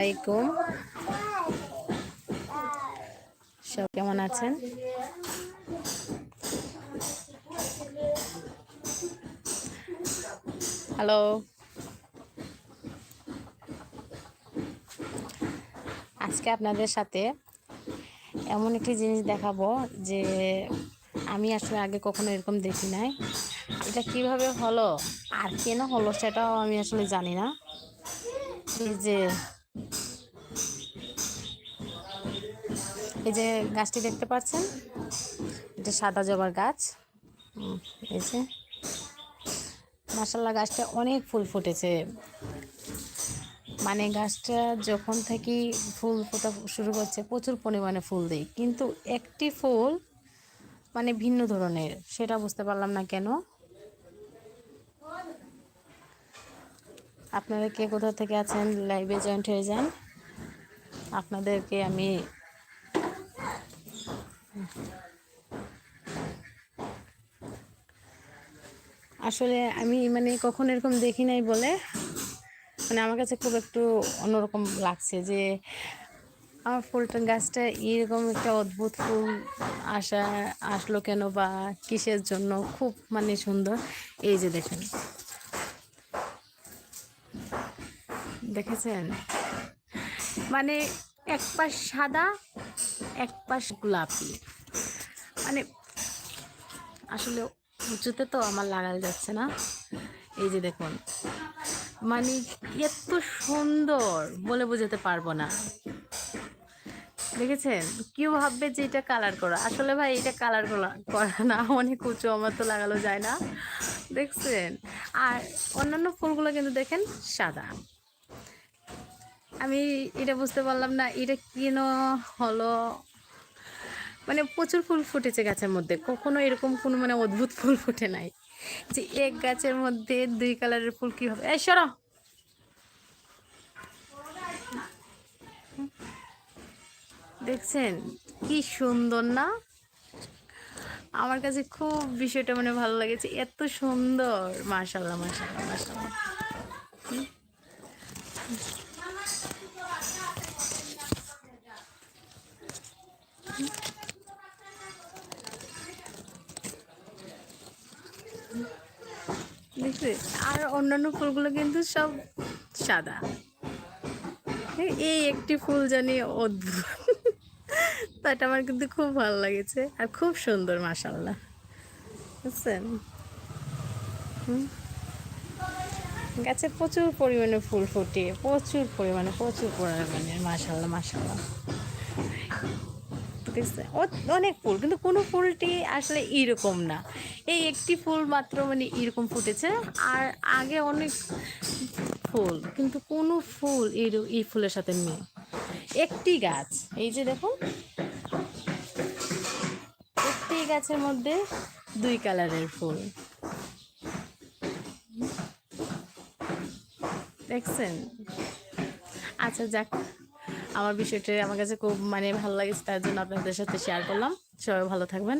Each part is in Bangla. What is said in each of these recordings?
আলাইকুম। সব কেমন আছেন? হ্যালো। আজকে আপনাদের সাথে এমন একটি জিনিস দেখাবো যে আমি আসলে আগে কখনো এরকম দেখি নাই। এটা কীভাবে হলো আর কেন হলো সেটাও আমি আসলে জানি না। যে এই যে গাছটি দেখতে পাচ্ছেন, এটা সাদা জবার গাছ। এই যে মাসাল্লাহ গাছটা অনেক ফুল ফুটেছে। মানে গাছটা যখন থেকে ফুল ফোটা শুরু করছে, প্রচুর পরিমাণে ফুল দেয় কিন্তু একটি ফুল মানে ভিন্ন ধরনের, সেটা বুঝতে পারলাম না কেন। আপনারা কে কোথা থেকে আছেন? লাইভে জয়েন্ট হয়ে যান। আপনাদেরকে আমি আসলে আমি মানে কখন এরকম দেখি নাই বলে মানে আমার কাছে খুব একটু অন্যরকম লাগছে যে আমার ফুলটা গাছটা এরকম একটা অদ্ভুত ফুল আসা, আসলো কেন বা কিসের জন্য? খুব মানে সুন্দর। এই যে দেখেন। দেখেছেন? মানে এক পাশ সাদা, এক পাশ গোলাপি। মানে আসলে উঁচুতে তো আমার লাগাল যাচ্ছে না। এই যে দেখুন মানে এত সুন্দর বলে বোঝাতে পারব না। দেখেছেন? কেউ ভাববে যে এটা কালার করা। আসলে ভাই, এটা কালার করা না। অনেক উঁচু, আমার তো লাগানো যায় না। দেখছেন? আর অন্যান্য ফুলগুলো কিন্তু দেখেন সাদা। আমি এটা বুঝতে পারলাম না, এটা কেন হলো? মানে প্রচুর ফুল ফুটেছে গাছের মধ্যে, কখনো এরকম কোনো মানে অদ্ভুত ফুল ফুটে নাই। যে এক গাছের মধ্যে দুই কালারের ফুল কি হবে এই, সরো। দেখছেন, কি সুন্দর না? আমার কাছে খুব বিষয়টা মানে ভালো লাগেছে, এত সুন্দর। মাশাল্লাহ মাশাল্লাহ মাশাল্লাহ। আর অন্যান্য ফুলগুলো কিন্তু সব সাদা। এই- একটি ফুল জানি অদ্ভুত। তো এটা আমার কিন্তু খুব ভালো লাগেছে আর খুব সুন্দর মাসাল্লাহ বুঝছেন? গাছে প্রচুর পরিমাণে ফুল ফুটে, প্রচুর পরিমাণে প্রচুর পরিমাণে মাসাল্লাহ মাসাল্লাহ দেখছে অনেক ফুল, কিন্তু কোনো ফুলটি আসলে এইরকম না। এই একটি ফুল মাত্র মানে এরকম ফুটেছে। আর আগে অনেক ফুল, কিন্তু কোনো ফুল এই এই ফুলের সাথে নেই। একটি গাছ, এই যে দেখুন একটি গাছের মধ্যে দুই কালারের ফুল। দেখছেন? আচ্ছা যাক। আমার বিষয়টা আমার কাছে খুব মানে ভালো লাগেছে, তার জন্য আপনাদের সাথে শেয়ার করলাম। সবাই ভালো থাকবেন।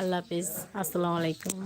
আল্লাহ হাফিজ। আসসালামু আলাইকুম।